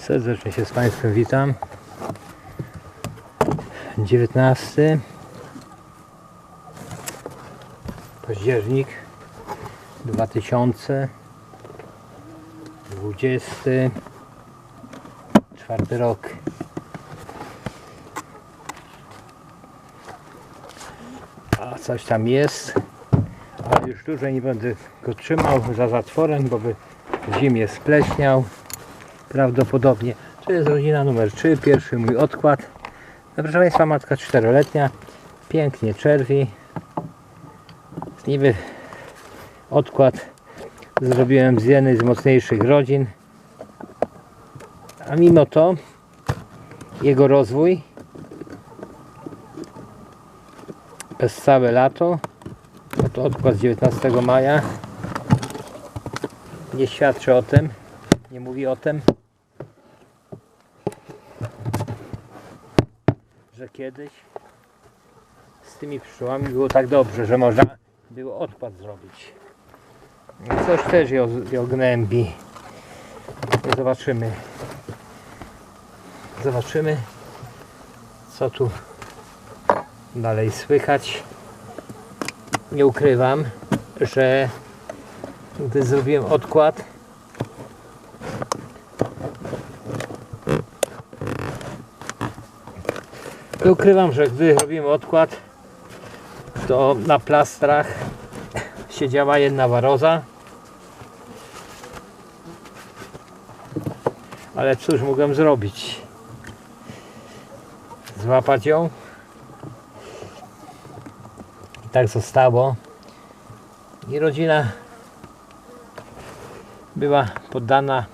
Serdecznie się z Państwem witam. 19 październik 2024 rok. A coś tam jest, ale już dłużej nie będę go trzymał za zatworem, bo by zimie spleśniał prawdopodobnie. To jest rodzina numer 3, pierwszy mój odkład. No, proszę Państwa, matka czteroletnia, pięknie czerwi. Niby odkład zrobiłem z jednej z mocniejszych rodzin, a mimo to jego rozwój przez całe lato, to odkład z 19 maja, nie świadczy o tym, nie mówi o tym, że kiedyś z tymi pszczołami było tak dobrze, że można było odkład zrobić. Coś też ją, ją gnębi. Zobaczymy. Zobaczymy, co tu dalej słychać. Nie ukrywam, że gdy zrobiłem odkład, nie ukrywam, że gdy robiłem odkład, to na plastrach siedziała jedna waroza. Ale cóż mogłem zrobić? Złapać ją. I tak zostało. I rodzina była poddana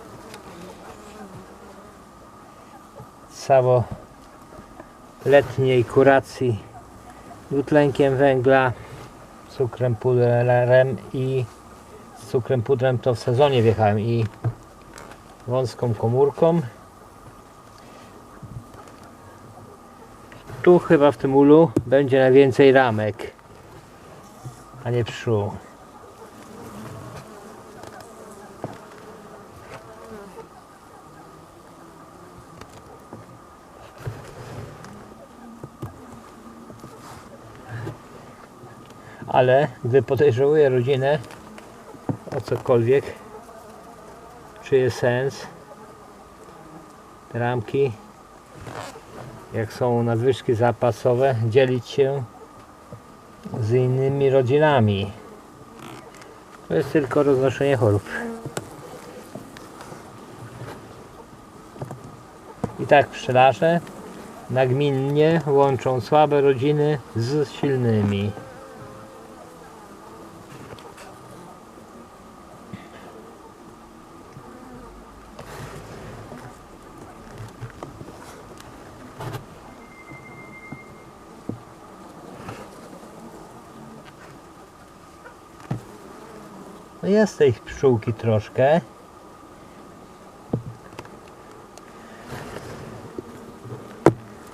całoletniej kuracji dwutlenkiem węgla, cukrem pudrem i z cukrem pudrem to w sezonie wjechałem i wąską komórką. Tu chyba w tym ulu będzie najwięcej ramek, a nie pszczół. Ale gdy podejrzewaję rodzinę o cokolwiek, czy jest sens ramki, jak są nadwyżki zapasowe, dzielić się z innymi rodzinami. To jest tylko roznoszenie chorób. I tak pszczelarze nagminnie łączą słabe rodziny z silnymi. No jest tej pszczółki troszkę.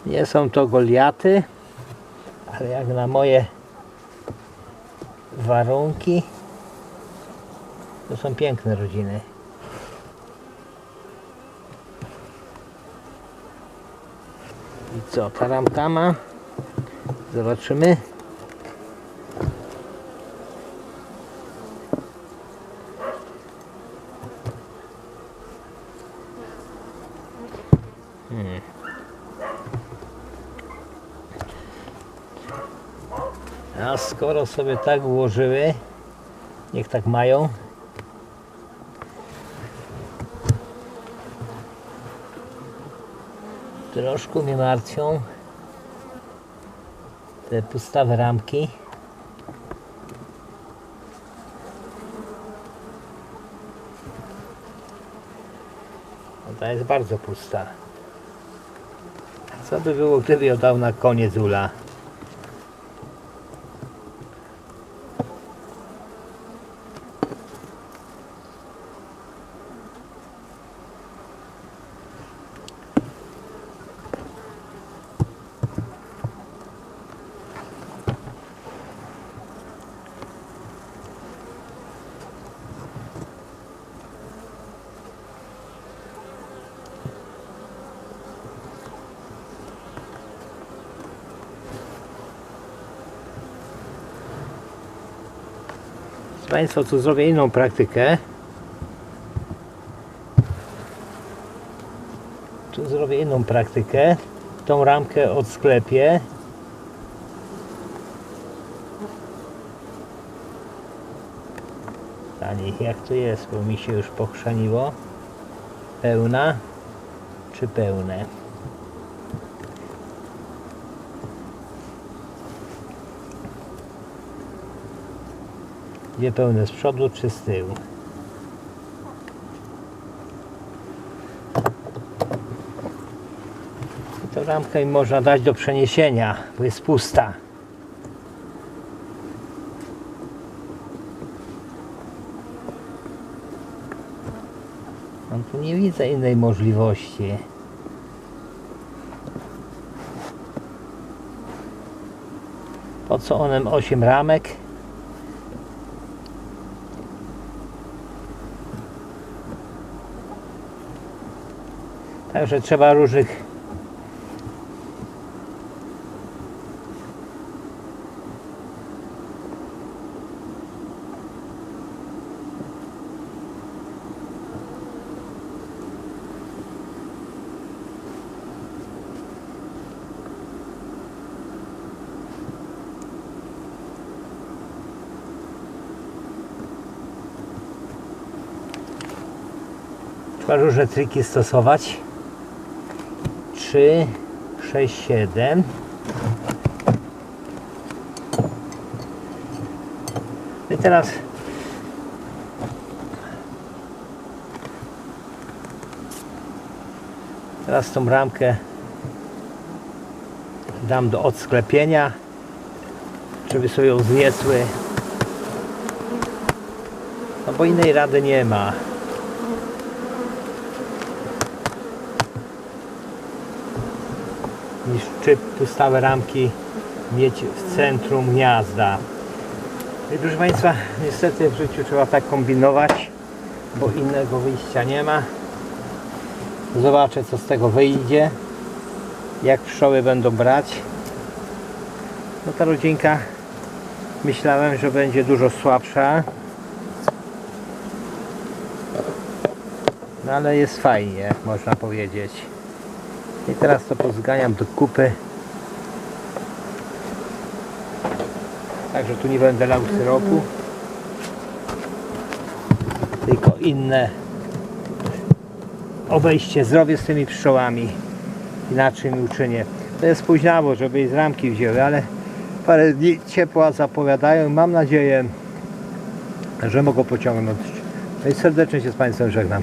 Nie są to goliaty, ale jak na moje warunki, to są piękne rodziny. I co, ta ramka ma? Zobaczymy. A skoro sobie tak ułożyły, niech tak mają. Troszkę mnie martwią te pustawe ramki. No ta jest bardzo pusta. Co by było, gdyby ją dał na koniec ula? Państwo, tu zrobię inną praktykę. Tu zrobię inną praktykę. Tą ramkę odsklepię. Dalej, jak to jest, bo mi się już pochrzaniło. Pełna czy pełne? Dwie pełne z przodu czy z tyłu? I tę ramkę można dać do przeniesienia, bo jest pusta. No tu nie widzę innej możliwości. Po co onem 8 ramek? Także trzeba różnych różne triki stosować. 3, 6, 7. I teraz teraz tą ramkę dam do odsklepienia, żeby sobie ją zniesły. No bo innej rady nie ma. Niż czy pustawe ramki mieć w centrum gniazda. I proszę Państwa, niestety w życiu trzeba tak kombinować, bo innego wyjścia nie ma. Zobaczę co z tego wyjdzie, jak pszczoły będą brać. No ta rodzinka myślałem, że będzie dużo słabsza. No ale jest fajnie, można powiedzieć. I teraz to pozganiam do kupy. Także tu nie będę lał syropu. Tylko inne obejście zrobię z tymi pszczołami. Inaczej mi uczynię. To jest spóźniało, żeby jej z ramki wzięły, ale parę dni ciepła zapowiadają. Mam nadzieję, że mogą pociągnąć. No i serdecznie się z Państwem żegnam.